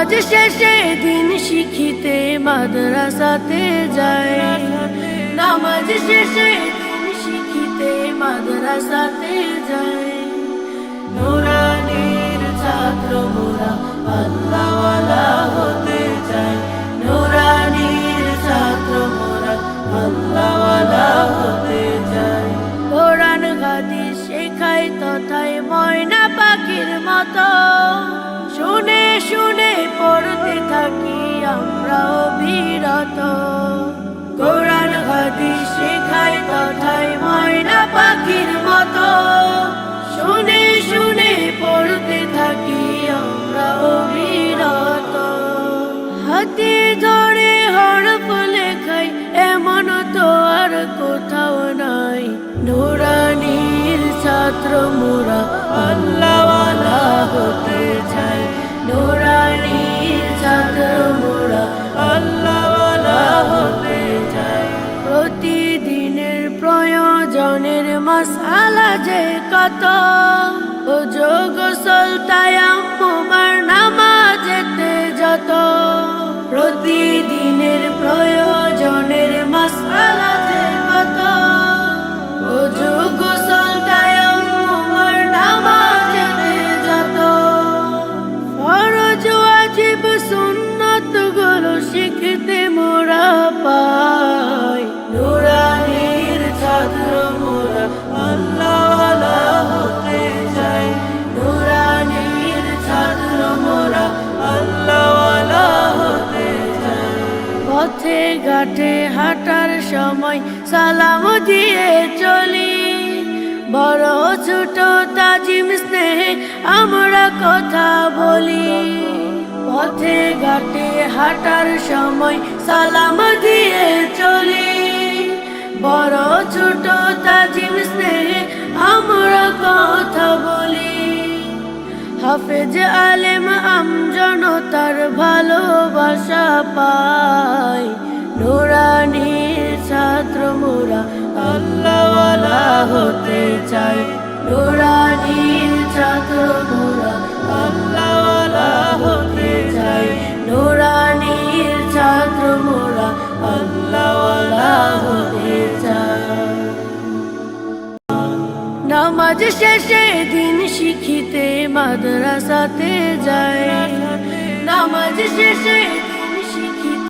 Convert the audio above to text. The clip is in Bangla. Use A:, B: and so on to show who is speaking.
A: নামাজ শেষে দিন শিখিতে মাদ্রাসাতে যায় নামাজ শেষে দিন শিখিতে মাদ্রাসাতে যায় নুরানির ছাত্র মোরা আল্লাহওয়ালা হতে চাই। নুরানির ছাত্র মোরা আল্লাহওয়ালা হতে চাই। কোরআন হাদিস শেখাই তথায় ময়না পাখির মতো। শুনে শুনে পড়তে থাকি আমরা অবিরত। কোরআন, হাদিস শেখায় তথায় ময়না পাখির মতো। শুনে শুনে পড়তে থাকি আমরা অবিরত। হাতে ধরে হরফ লেখাই এমন তো আর কোথাও নাই। নুরানির ছাত্র মোরা আল্লাহওয়ালা মশালা যে কত ও যোগ সলতায়াম ঘাটে হাঁটার সময় সালাম দিয়ে চলি। বড় ছোট তাজিম স্নেহে আমরা কথা বলি। পথে ঘাটে হাঁটার সময় সালাম দিয়ে চলি। বড় ছোট তাজিম স্নেহে আমরা কথা বলি। হাফেজ আলেম আমজনতার ভালোবাসা পাই নুরানির ছাত্র মোরা আল্লাহওয়ালা হতে চাই। নুরানির ছাত্র মোরা আল্লাহওয়ালা হতে চাই। নুরানির ছাত্র মোরা আল্লাহওয়ালা হতে চাই। নামাজ শেষে দিন শিখিতে মাদ্রাসাতে যায় নামাজ শেষে